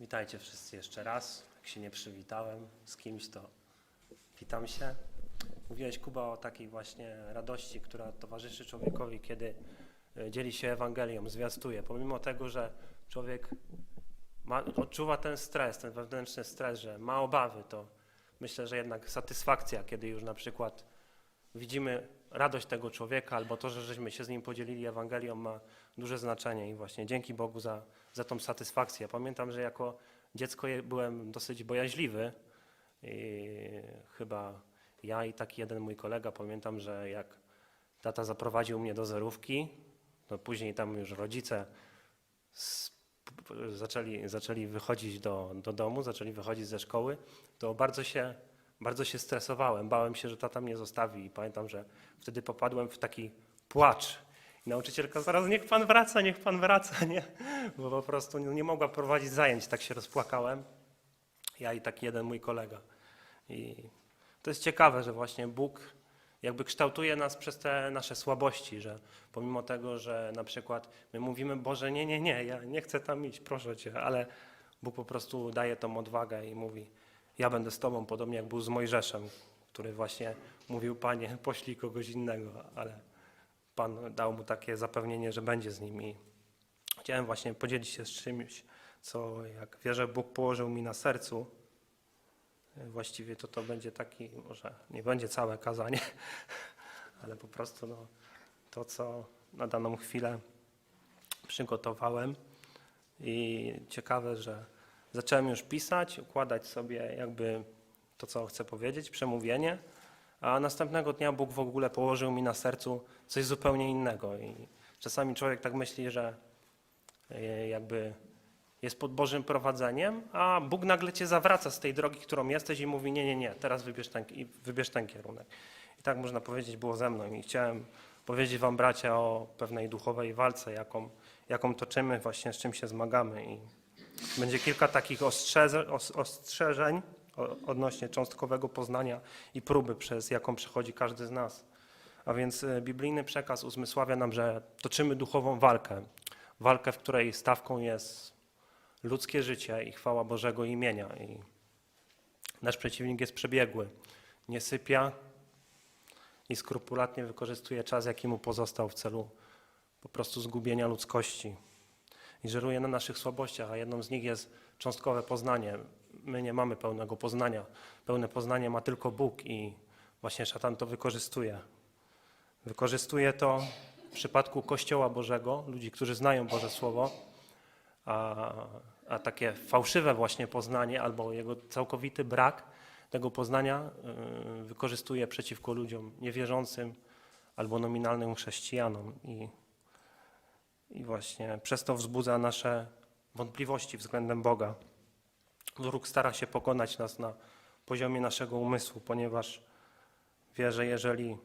Witajcie wszyscy jeszcze raz. Jak się nie przywitałem z kimś, to witam się. Mówiłeś, Kuba, o takiej właśnie radości, która towarzyszy człowiekowi, kiedy e, dzieli się Ewangelią, zwiastuje. Pomimo tego, że człowiek ma, odczuwa ten stres, ten wewnętrzny stres, że ma obawy, to myślę, że jednak satysfakcja, kiedy już na przykład widzimy radość tego człowieka albo to, że żeśmy się z nim podzielili Ewangelią ma duże znaczenie i właśnie dzięki Bogu za, za tą satysfakcję. Pamiętam, że jako dziecko byłem dosyć bojaźliwy i chyba ja i taki jeden mój kolega pamiętam, że jak tata zaprowadził mnie do zerówki, to później tam już rodzice zaczęli, zaczęli wychodzić do, do domu, zaczęli wychodzić ze szkoły, to bardzo się, bardzo się stresowałem. Bałem się, że tata mnie zostawi i pamiętam, że wtedy popadłem w taki płacz. I nauczycielka zaraz, niech pan wraca, niech pan wraca, nie? Bo po prostu nie, mogła prowadzić zajęć, tak się rozpłakałem. Ja i taki jeden mój kolega. I to jest ciekawe, że właśnie Bóg jakby kształtuje nas przez te nasze słabości, że pomimo tego, że na przykład my mówimy, Boże, nie, nie, nie, ja nie chcę tam iść, proszę Cię, ale Bóg po prostu daje tą odwagę i mówi, ja będę z Tobą, podobnie jak był z Mojżeszem, który właśnie mówił, Panie, poślij kogoś innego, ale Pan dał mu takie zapewnienie, że będzie z nim i chciałem właśnie podzielić się z czymś, co jak wierzę, Bóg położył mi na sercu, Właściwie to to będzie taki, może nie będzie całe kazanie, ale po prostu no, to, co na daną chwilę przygotowałem. I ciekawe, że zacząłem już pisać, układać sobie jakby to, co chcę powiedzieć, przemówienie, a następnego dnia Bóg w ogóle położył mi na sercu coś zupełnie innego. I czasami człowiek tak myśli, że e, jakby jest pod Bożym prowadzeniem, a Bóg nagle cię zawraca z tej drogi, którą jesteś i mówi, nie, nie, nie, teraz wybierz ten, wybierz ten kierunek. I tak można powiedzieć było ze mną i chciałem powiedzieć wam, bracia, o pewnej duchowej walce, jaką, jaką toczymy, właśnie z czym się zmagamy i będzie kilka takich ostrzeże, os, ostrzeżeń odnośnie cząstkowego poznania i próby, przez jaką przechodzi każdy z nas. A więc e, biblijny przekaz uzmysławia nam, że toczymy duchową walkę. Walkę, w której stawką jest ludzkie życie i chwała Bożego imienia. I nasz przeciwnik jest przebiegły, nie sypia i skrupulatnie wykorzystuje czas, jaki mu pozostał w celu po prostu zgubienia ludzkości. I żeruje na naszych słabościach, a jedną z nich jest cząstkowe poznanie. My nie mamy pełnego poznania. Pełne poznanie ma tylko Bóg i właśnie szatan to wykorzystuje. Wykorzystuje to w przypadku Kościoła Bożego, ludzi, którzy znają Boże Słowo, a, a takie fałszywe właśnie poznanie albo jego całkowity brak tego poznania y, wykorzystuje przeciwko ludziom niewierzącym albo nominalnym chrześcijanom i, i właśnie przez to wzbudza nasze wątpliwości względem Boga. Wróg stara się pokonać nas na poziomie naszego umysłu, ponieważ wie, że jeżeli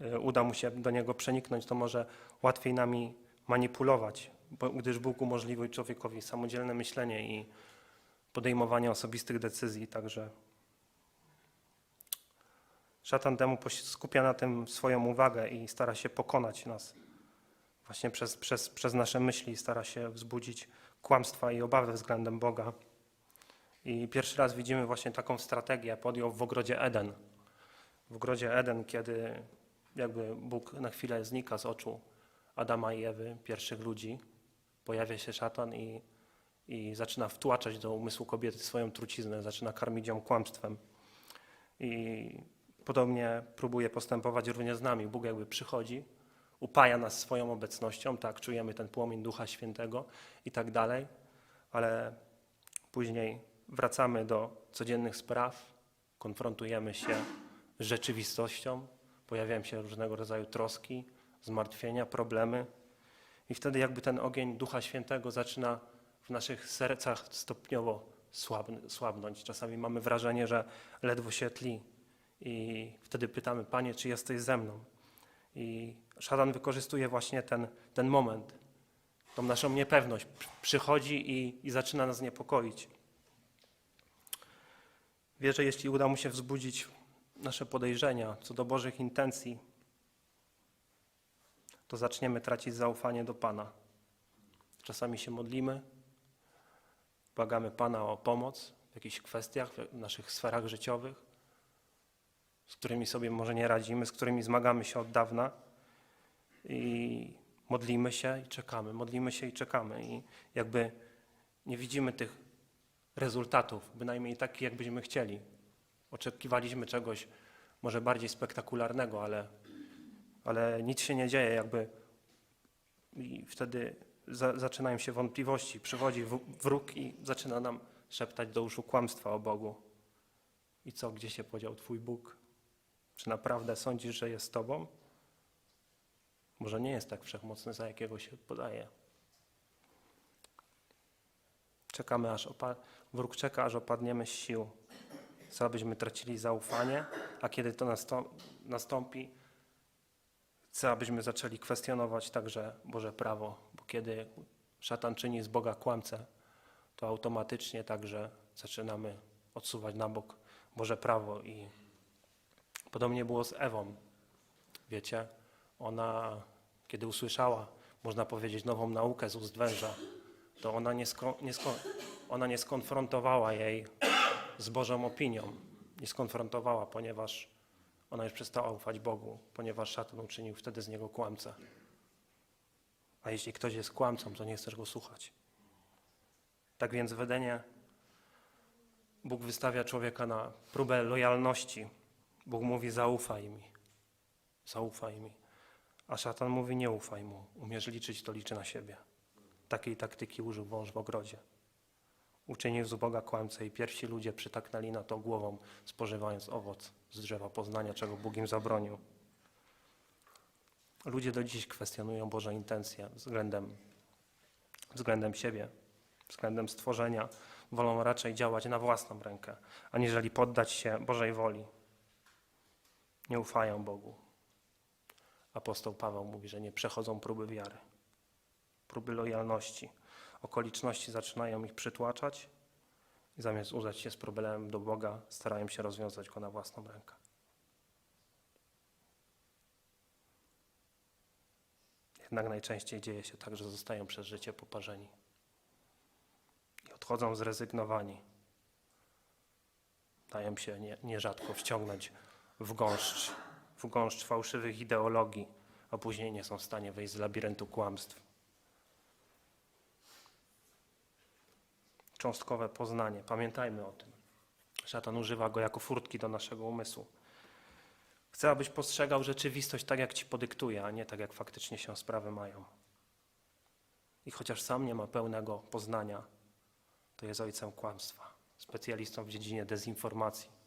y, uda mu się do niego przeniknąć, to może łatwiej nami manipulować, gdyż Bóg umożliwił człowiekowi samodzielne myślenie i podejmowanie osobistych decyzji. Także szatan temu skupia na tym swoją uwagę i stara się pokonać nas właśnie przez, przez, przez nasze myśli, stara się wzbudzić kłamstwa i obawy względem Boga. I pierwszy raz widzimy właśnie taką strategię, podjął w ogrodzie Eden. W ogrodzie Eden, kiedy jakby Bóg na chwilę znika z oczu Adama i Ewy, pierwszych ludzi, pojawia się szatan i, i zaczyna wtłaczać do umysłu kobiety swoją truciznę, zaczyna karmić ją kłamstwem. I podobnie próbuje postępować również z nami. Bóg jakby przychodzi, upaja nas swoją obecnością, tak, czujemy ten płomień Ducha Świętego i tak dalej, ale później wracamy do codziennych spraw, konfrontujemy się z rzeczywistością, pojawiają się różnego rodzaju troski, zmartwienia, problemy. I wtedy jakby ten ogień Ducha Świętego zaczyna w naszych sercach stopniowo słabn- słabnąć. Czasami mamy wrażenie, że ledwo się tli. I wtedy pytamy, Panie, czy jesteś ze mną? I szatan wykorzystuje właśnie ten, ten moment, tą naszą niepewność. Przy- Przychodzi i, i zaczyna nas niepokoić. Wie, że jeśli uda mu się wzbudzić nasze podejrzenia co do Bożych intencji, to zaczniemy tracić zaufanie do Pana. Czasami się modlimy, Błagamy Pana o pomoc w jakichś kwestiach, w naszych sferach życiowych, z którymi sobie może nie radzimy, z którymi zmagamy się od dawna. I modlimy się i czekamy, modlimy się i czekamy. I jakby nie widzimy tych rezultatów, bynajmniej takich, jakbyśmy chcieli. Oczekiwaliśmy czegoś może bardziej spektakularnego, ale, ale nic się nie dzieje, jakby i wtedy za, zaczynają się wątpliwości. Przychodzi wróg i zaczyna nam szeptać do uszu kłamstwa o Bogu. I co, gdzie się podział Twój Bóg? Czy naprawdę sądzisz, że jest Tobą? Może nie jest tak wszechmocny, za jakiego się podaje. Czekamy, aż wróg czeka, aż opadniemy z sił. Chce, abyśmy tracili zaufanie, a kiedy to nastą- nastąpi, chce, abyśmy zaczęli kwestionować także Boże prawo, bo kiedy szatan czyni z Boga kłamcę, to automatycznie także zaczynamy odsuwać na bok Boże prawo i podobnie było z Ewą. Wiecie, ona, kiedy usłyszała, można powiedzieć, nową naukę z ust węża, to ona nie, sko- nie, sko- ona nie skonfrontowała jej z Bożą opinią. Nie skonfrontowała, ponieważ ona już przestała ufać Bogu, ponieważ szatan uczynił wtedy z niego kłamcę. A jeśli ktoś jest kłamcą, to nie chcesz go słuchać. Tak więc w Edenie Bóg wystawia człowieka na próbę lojalności. Bóg mówi: zaufaj mi, zaufaj mi. A szatan mówi: nie ufaj mu, umiesz liczyć, to liczy na siebie. Takiej taktyki użył wąż w ogrodzie. Uczynił z Boga kłamcę i pierwsi ludzie przytaknęli na to głową, spożywając owoc z drzewa poznania, czego Bóg im zabronił. Ludzie do dziś kwestionują Boże intencje względem, względem siebie, względem stworzenia. Wolą raczej działać na własną rękę, aniżeli poddać się Bożej woli. Nie ufają Bogu. Apostoł Paweł mówi, że nie przechodzą próby wiary, próby lojalności. Okoliczności zaczynają ich przytłaczać i zamiast udać się z problemem do Boga, starają się rozwiązać go na własną rękę. Jednak najczęściej dzieje się tak, że zostają przez życie poparzeni i odchodzą zrezygnowani. Dają się nie, nierzadko wciągnąć w gąszcz, gąszcz fałszywych ideologii, a później nie są w stanie wyjść z labiryntu kłamstw. Cząstkowe poznanie. Pamiętajmy o tym. Szatan używa go jako furtki do naszego umysłu. Chcę, abyś postrzegał rzeczywistość tak, jak ci podyktuje, a nie tak, jak faktycznie się sprawy mają. I chociaż sam nie ma pełnego poznania, to jest ojcem kłamstwa, specjalistą w dziedzinie dezinformacji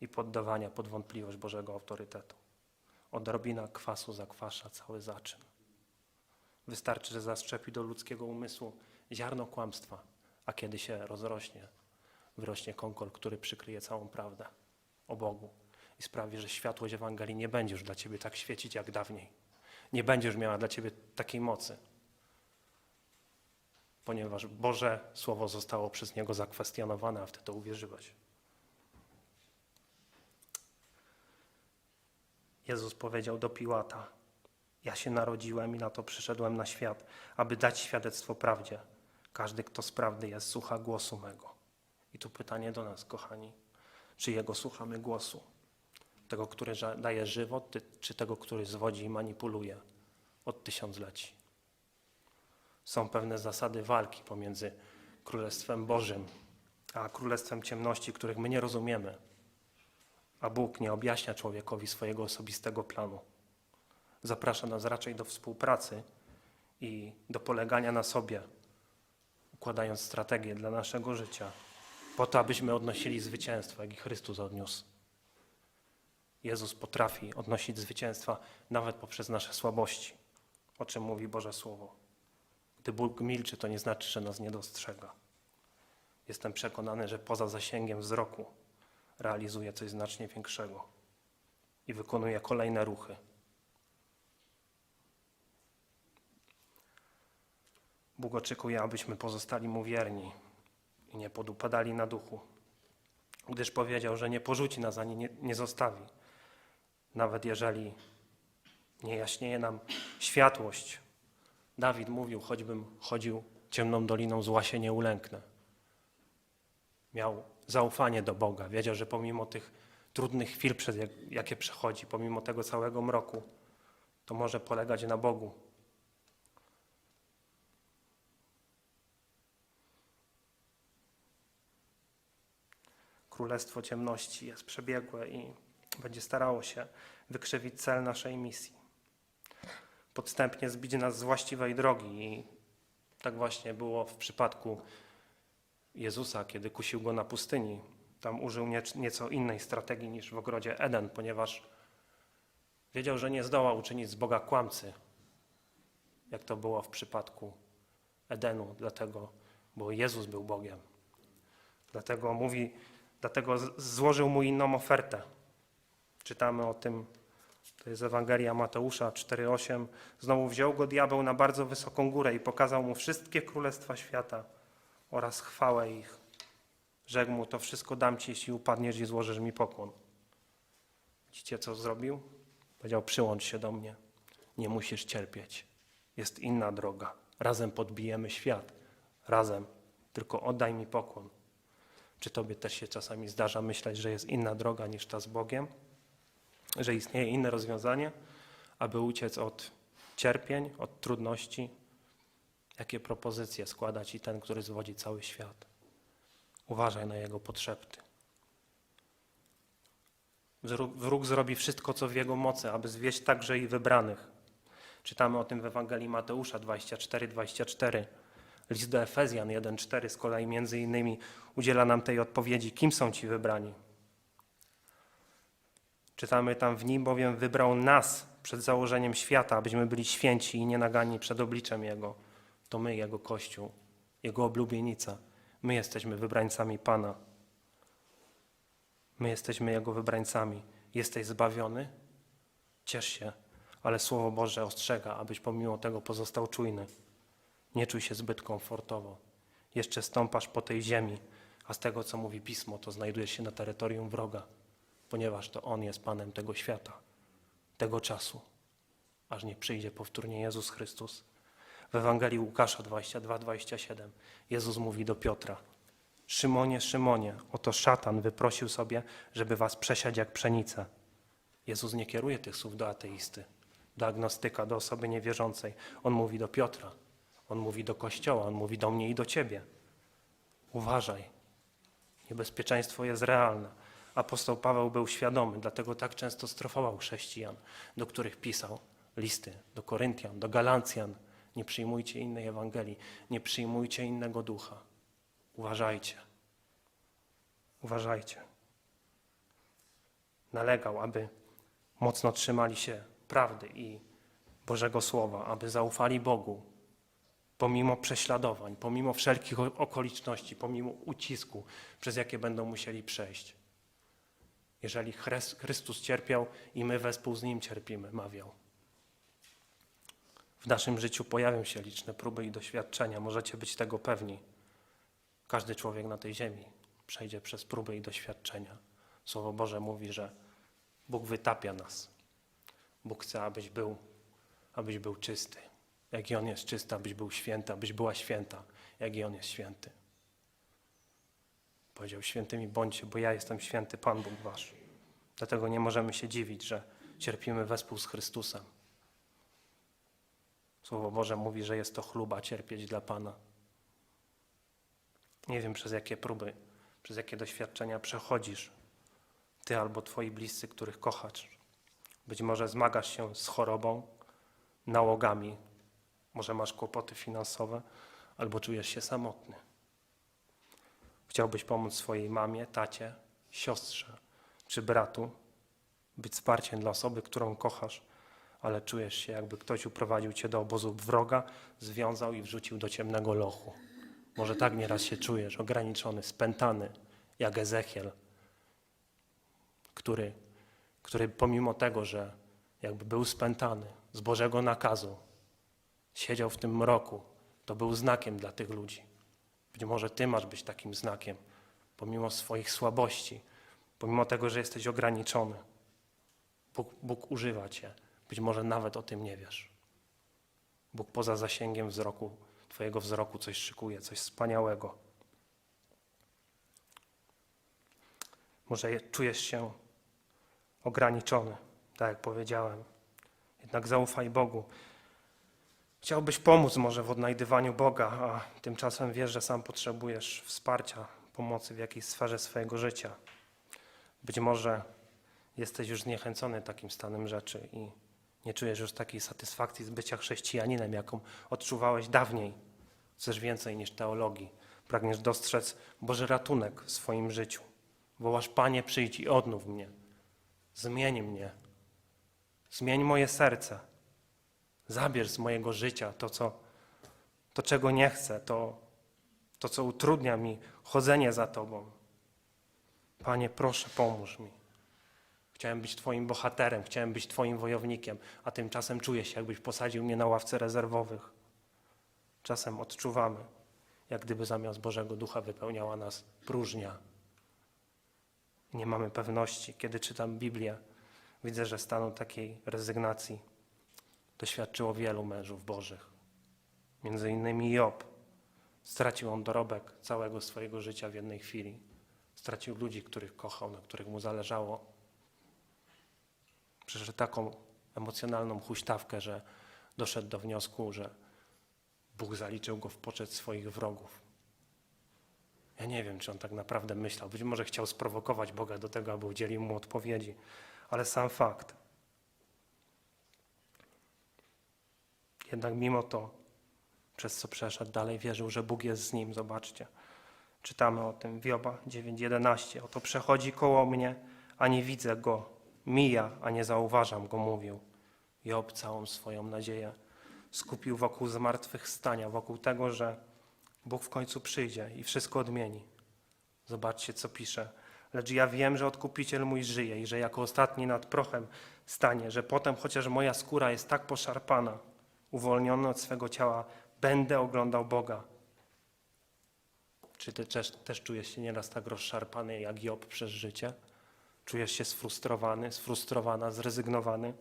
i poddawania pod wątpliwość Bożego autorytetu. Odrobina kwasu zakwasza cały zaczyn. Wystarczy, że zaszczepi do ludzkiego umysłu ziarno kłamstwa, a kiedy się rozrośnie, wyrośnie konkol, który przykryje całą prawdę o Bogu i sprawi, że światłość Ewangelii nie będzie już dla Ciebie tak świecić jak dawniej. Nie będzie już miała dla Ciebie takiej mocy, ponieważ Boże Słowo zostało przez Niego zakwestionowane, a w to uwierzyłeś. Jezus powiedział do Piłata: Ja się narodziłem i na to przyszedłem na świat, aby dać świadectwo prawdzie. Każdy, kto z prawdy jest, słucha głosu mego. I tu pytanie do nas, kochani: czy Jego słuchamy głosu? Tego, który daje żywot, czy tego, który zwodzi i manipuluje od tysiącleci? Są pewne zasady walki pomiędzy Królestwem Bożym a Królestwem Ciemności, których my nie rozumiemy a Bóg nie objaśnia człowiekowi swojego osobistego planu. Zaprasza nas raczej do współpracy i do polegania na sobie, układając strategię dla naszego życia, po to, abyśmy odnosili zwycięstwo, jak i Chrystus odniósł. Jezus potrafi odnosić zwycięstwa nawet poprzez nasze słabości, o czym mówi Boże Słowo. Gdy Bóg milczy, to nie znaczy, że nas nie dostrzega. Jestem przekonany, że poza zasięgiem wzroku realizuje coś znacznie większego i wykonuje kolejne ruchy. Bóg oczekuje, abyśmy pozostali Mu wierni i nie podupadali na duchu, gdyż powiedział, że nie porzuci nas ani nie, nie zostawi. Nawet jeżeli nie jaśnieje nam światłość. Dawid mówił, choćbym chodził ciemną doliną zła się nie ulęknę. Miał zaufanie do Boga. Wiedział, że pomimo tych trudnych chwil, przez jak, jakie przechodzi, pomimo tego całego mroku, to może polegać na Bogu. Królestwo ciemności jest przebiegłe i będzie starało się wykrzywić cel naszej misji. Podstępnie zbić nas z właściwej drogi i tak właśnie było w przypadku Jezusa, kiedy kusił go na pustyni. Tam użył nie, nieco innej strategii niż w ogrodzie Eden, ponieważ wiedział, że nie zdoła uczynić z Boga kłamcy, jak to było w przypadku Edenu, dlatego, bo Jezus był Bogiem. Dlatego mówi, dlatego złożył mu inną ofertę. Czytamy o tym, to jest Ewangelia Mateusza 4,8. Znowu wziął go diabeł na bardzo wysoką górę i pokazał mu wszystkie królestwa świata oraz chwałę ich. Rzekł mu, to wszystko dam ci, jeśli upadniesz i złożysz mi pokłon. Widzicie, co zrobił? Powiedział, przyłącz się do mnie. Nie musisz cierpieć. Jest inna droga. Razem podbijemy świat. Razem. Tylko oddaj mi pokłon. Czy tobie też się czasami zdarza myśleć, że jest inna droga niż ta z Bogiem? Że istnieje inne rozwiązanie, aby uciec od cierpień, od trudności? Jakie propozycje składa ci ten, który zwodzi cały świat? Uważaj na jego potrzepty. Wróg, zrobi wszystko, co w jego mocy, aby zwieść także i wybranych. Czytamy o tym w Ewangelii Mateusza 24-24. List do Efezjan 1-4 z kolei między innymi udziela nam tej odpowiedzi, kim są ci wybrani. Czytamy tam w nim, bowiem wybrał nas przed założeniem świata, abyśmy byli święci i nienagani przed obliczem Jego. To my, Jego Kościół, Jego oblubienica. My jesteśmy wybrańcami Pana. My jesteśmy Jego wybrańcami. Jesteś zbawiony? Ciesz się, ale Słowo Boże ostrzega, abyś pomimo tego pozostał czujny. Nie czuj się zbyt komfortowo. Jeszcze stąpasz po tej ziemi, a z tego, co mówi Pismo, to znajdujesz się na terytorium wroga, ponieważ to On jest Panem tego świata, tego czasu, aż nie przyjdzie powtórnie Jezus Chrystus. W Ewangelii Łukasza 22-27 Jezus mówi do Piotra: Szymonie, Szymonie, oto szatan wyprosił sobie, żeby was przesiać jak pszenicę. Jezus nie kieruje tych słów do ateisty, do agnostyka, do osoby niewierzącej. On mówi do Piotra, on mówi do Kościoła, on mówi do mnie i do ciebie. Uważaj, niebezpieczeństwo jest realne. Apostoł Paweł był świadomy, dlatego tak często strofował chrześcijan, do których pisał listy, do Koryntian, do Galancjan. Nie przyjmujcie innej Ewangelii, nie przyjmujcie innego ducha. Uważajcie. Uważajcie. Nalegał, aby mocno trzymali się prawdy i Bożego Słowa, aby zaufali Bogu, pomimo prześladowań, pomimo wszelkich okoliczności, pomimo ucisku, przez jakie będą musieli przejść. Jeżeli Chrystus cierpiał i my wespół z Nim cierpimy, mawiał. W naszym życiu pojawią się liczne próby i doświadczenia, możecie być tego pewni. Każdy człowiek na tej ziemi przejdzie przez próby i doświadczenia. Słowo Boże mówi, że Bóg wytapia nas. Bóg chce, abyś był, abyś był czysty. Jak i On jest czysty, abyś był święty, abyś była święta, jak i On jest święty. Powiedział, świętymi bądźcie, bo ja jestem święty Pan Bóg wasz. Dlatego nie możemy się dziwić, że cierpimy wespół z Chrystusem. Słowo Boże mówi, że jest to chluba cierpieć dla Pana. Nie wiem, przez jakie próby, przez jakie doświadczenia przechodzisz, ty albo twoi bliscy, których kochasz. Być może zmagasz się z chorobą, nałogami, może masz kłopoty finansowe, albo czujesz się samotny. Chciałbyś pomóc swojej mamie, tacie, siostrze czy bratu, być wsparciem dla osoby, którą kochasz, ale czujesz się, jakby ktoś uprowadził cię do obozu wroga, związał i wrzucił do ciemnego lochu. Może tak nieraz się czujesz, ograniczony, spętany, jak Ezechiel, który, który pomimo tego, że jakby był spętany z Bożego nakazu, siedział w tym mroku, to był znakiem dla tych ludzi. Być może ty masz być takim znakiem, pomimo swoich słabości, pomimo tego, że jesteś ograniczony. Bóg, Bóg używa cię. Być może nawet o tym nie wiesz. Bóg poza zasięgiem wzroku Twojego wzroku coś szykuje, coś wspaniałego. Może je- czujesz się ograniczony, tak jak powiedziałem. Jednak zaufaj Bogu. Chciałbyś pomóc może w odnajdywaniu Boga, a tymczasem wiesz, że sam potrzebujesz wsparcia, pomocy w jakiejś sferze swojego życia. Być może jesteś już zniechęcony takim stanem rzeczy i nie czujesz już takiej satysfakcji z bycia chrześcijaninem, jaką odczuwałeś dawniej. Chcesz więcej niż teologii. Pragniesz dostrzec Boży ratunek w swoim życiu. Wołasz, Panie, przyjdź i odnów mnie. Zmień mnie. Zmień moje serce. Zabierz z mojego życia to, co, to czego nie chcę, to, to, co utrudnia mi chodzenie za Tobą. Panie, proszę, pomóż mi. Chciałem być Twoim bohaterem, chciałem być Twoim wojownikiem, a tymczasem czuję się, jakbyś posadził mnie na ławce rezerwowych. Czasem odczuwamy, jak gdyby zamiast Bożego Ducha wypełniała nas próżnia. Nie mamy pewności. Kiedy czytam Biblię, widzę, że stanu takiej rezygnacji doświadczyło wielu mężów Bożych. Między innymi Job. Stracił on dorobek całego swojego życia w jednej chwili. Stracił ludzi, których kochał, na których mu zależało. Przeszedł taką emocjonalną huśtawkę, że doszedł do wniosku, że Bóg zaliczył go w poczet swoich wrogów. Ja nie wiem, czy on tak naprawdę myślał. Być może chciał sprowokować Boga do tego, aby udzielił mu odpowiedzi, ale sam fakt. Jednak mimo to, przez co przeszedł, dalej wierzył, że Bóg jest z nim. Zobaczcie. Czytamy o tym w Joba 9:11. Oto przechodzi koło mnie, a nie widzę go. Mija, a nie zauważam go, mówił. Job całą swoją nadzieję skupił wokół zmartwychwstania, wokół tego, że Bóg w końcu przyjdzie i wszystko odmieni. Zobaczcie, co pisze. Lecz ja wiem, że odkupiciel mój żyje i że jako ostatni nad prochem stanie, że potem, chociaż moja skóra jest tak poszarpana, uwolniony od swego ciała, będę oglądał Boga. Czy ty też, też czujesz się nieraz tak rozszarpany jak Job przez życie? Czujesz się sfrustrowany, sfrustrowana, zrezygnowany?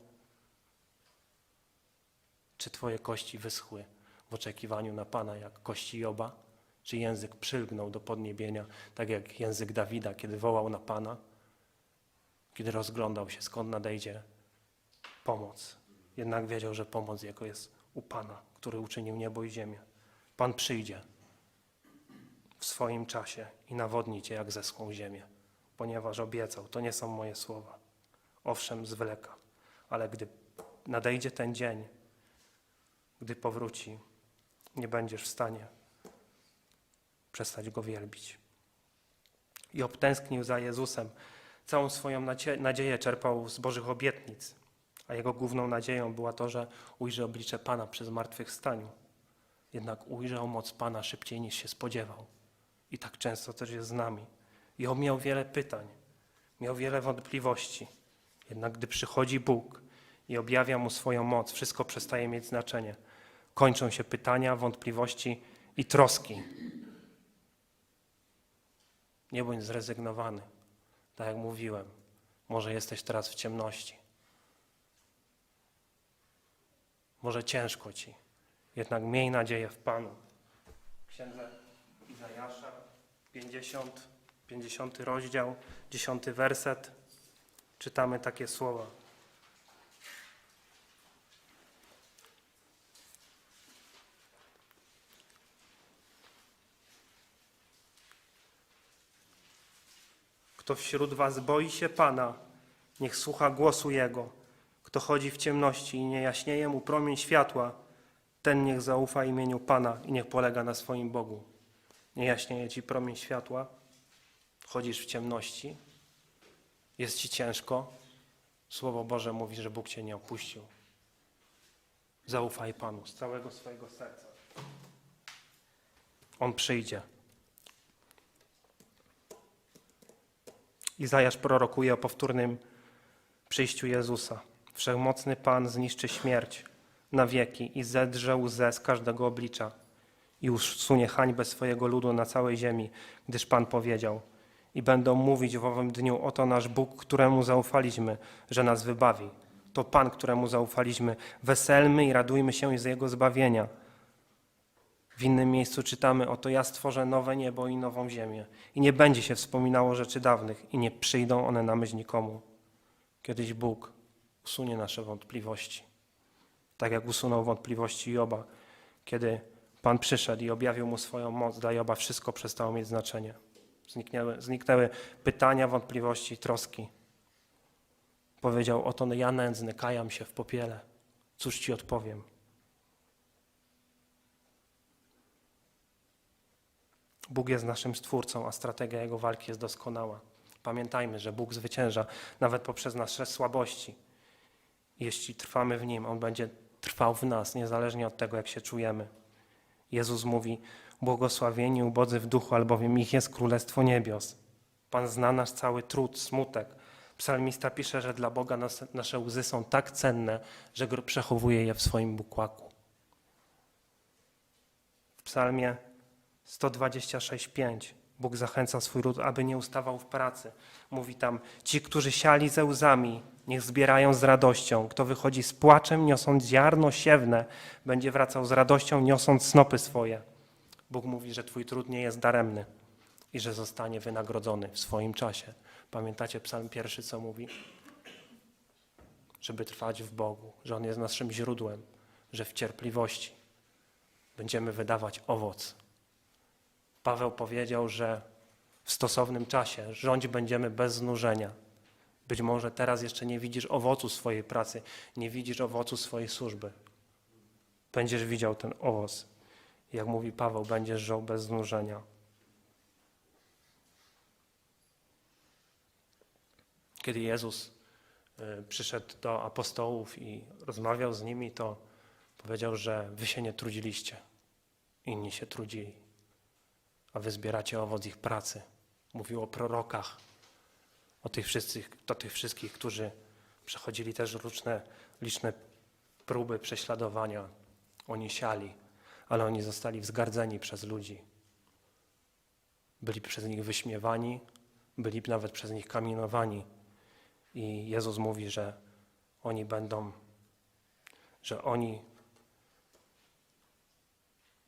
Czy twoje kości wyschły w oczekiwaniu na Pana jak kości Joba? Czy język przylgnął do podniebienia, tak jak język Dawida, kiedy wołał na Pana? Kiedy rozglądał się, skąd nadejdzie pomoc. Jednak wiedział, że pomoc jego jest u Pana, który uczynił niebo i ziemię. Pan przyjdzie w swoim czasie i nawodni cię jak zeschłą ziemię, ponieważ obiecał, to nie są moje słowa. Owszem, zwleka, ale gdy nadejdzie ten dzień, gdy powróci, nie będziesz w stanie przestać Go wielbić. I obtęsknił za Jezusem. Całą swoją nadzie- nadzieję czerpał z Bożych obietnic, a jego główną nadzieją była to, że ujrzy oblicze Pana przy zmartwychwstaniu. Jednak ujrzał moc Pana szybciej niż się spodziewał. I tak często też jest z nami. I on miał wiele pytań, miał wiele wątpliwości. Jednak gdy przychodzi Bóg i objawia mu swoją moc, wszystko przestaje mieć znaczenie. Kończą się pytania, wątpliwości i troski. Nie bądź zrezygnowany. Tak jak mówiłem, może jesteś teraz w ciemności. Może ciężko ci, jednak miej nadzieję w Panu. Księdze Izajasza, 50, 50 rozdział, 10 werset, czytamy takie słowa. Kto wśród was boi się Pana, niech słucha głosu Jego. Kto chodzi w ciemności i nie jaśnieje mu promień światła, ten niech zaufa imieniu Pana i niech polega na swoim Bogu. Nie jaśnieje ci promień światła, chodzisz w ciemności, jest ci ciężko. Słowo Boże mówi, że Bóg cię nie opuścił. Zaufaj Panu z całego swojego serca. On przyjdzie. Izajasz prorokuje o powtórnym przyjściu Jezusa. Wszechmocny Pan zniszczy śmierć na wieki i zedrze łzę z każdego oblicza i usunie hańbę swojego ludu na całej ziemi, gdyż Pan powiedział i będą mówić w owym dniu, oto nasz Bóg, któremu zaufaliśmy, że nas wybawi. To Pan, któremu zaufaliśmy. Weselmy i radujmy się z Jego zbawienia. W innym miejscu czytamy: Oto ja stworzę nowe niebo i nową ziemię, i nie będzie się wspominało rzeczy dawnych, i nie przyjdą one na myśl nikomu. Kiedyś Bóg usunie nasze wątpliwości. Tak jak usunął wątpliwości Joba, kiedy Pan przyszedł i objawił mu swoją moc, dla Joba wszystko przestało mieć znaczenie. Zniknęły, zniknęły pytania, wątpliwości troski. Powiedział: Oto ja nędzny, kajam się w popiele. Cóż ci odpowiem? Bóg jest naszym stwórcą, a strategia Jego walki jest doskonała. Pamiętajmy, że Bóg zwycięża nawet poprzez nasze słabości. Jeśli trwamy w Nim, On będzie trwał w nas, niezależnie od tego, jak się czujemy. Jezus mówi, błogosławieni ubodzy w duchu, albowiem ich jest Królestwo Niebios. Pan zna nasz cały trud, smutek. Psalmista pisze, że dla Boga nas, nasze łzy są tak cenne, że przechowuje je w swoim bukłaku. W psalmie 126,5 Bóg zachęca swój lud, aby nie ustawał w pracy. Mówi tam, ci, którzy siali ze łzami, niech zbierają z radością. Kto wychodzi z płaczem, niosąc ziarno siewne, będzie wracał z radością, niosąc snopy swoje. Bóg mówi, że twój trud nie jest daremny i że zostanie wynagrodzony w swoim czasie. Pamiętacie psalm pierwszy, co mówi? Żeby trwać w Bogu, że On jest naszym źródłem, że w cierpliwości będziemy wydawać owoc. Paweł powiedział, że w stosownym czasie rządź będziemy bez znużenia. Być może teraz jeszcze nie widzisz owocu swojej pracy, nie widzisz owocu swojej służby. Będziesz widział ten owoc. Jak mówi Paweł, będziesz żył bez znużenia. Kiedy Jezus y, przyszedł do apostołów i rozmawiał z nimi, to powiedział, że wy się nie trudziliście, inni się trudzili, a wy zbieracie owoc ich pracy. Mówił o prorokach, o tych wszystkich, o tych wszystkich którzy przechodzili też różne liczne próby prześladowania. Oni siali, ale oni zostali wzgardzeni przez ludzi. Byli przez nich wyśmiewani, byli nawet przez nich kamienowani. I Jezus mówi, że oni będą, że oni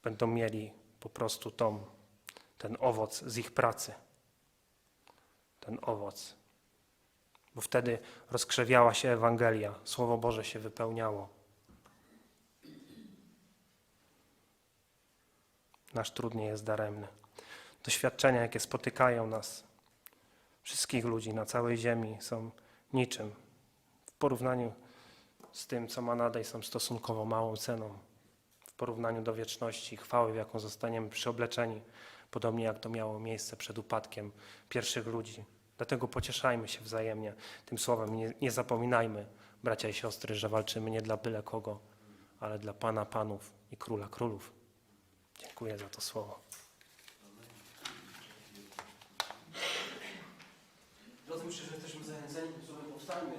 będą mieli po prostu tą, ten owoc z ich pracy. Ten owoc. Bo wtedy rozkrzewiała się Ewangelia, Słowo Boże się wypełniało. Nasz trud nie jest daremny. Doświadczenia, jakie spotykają nas, wszystkich ludzi na całej ziemi, są niczym w porównaniu z tym, co ma nadejść, są stosunkowo małą ceną. W porównaniu do wieczności, chwały, w jaką zostaniemy przyobleczeni, podobnie jak to miało miejsce przed upadkiem pierwszych ludzi. Dlatego pocieszajmy się wzajemnie tym słowem. Nie, nie zapominajmy, bracia i siostry, że walczymy nie dla byle kogo, ale dla Pana Panów i Króla Królów. Dziękuję za to słowo. Drodzy, myślę, że jesteśmy zachęceni słowem powstańmy,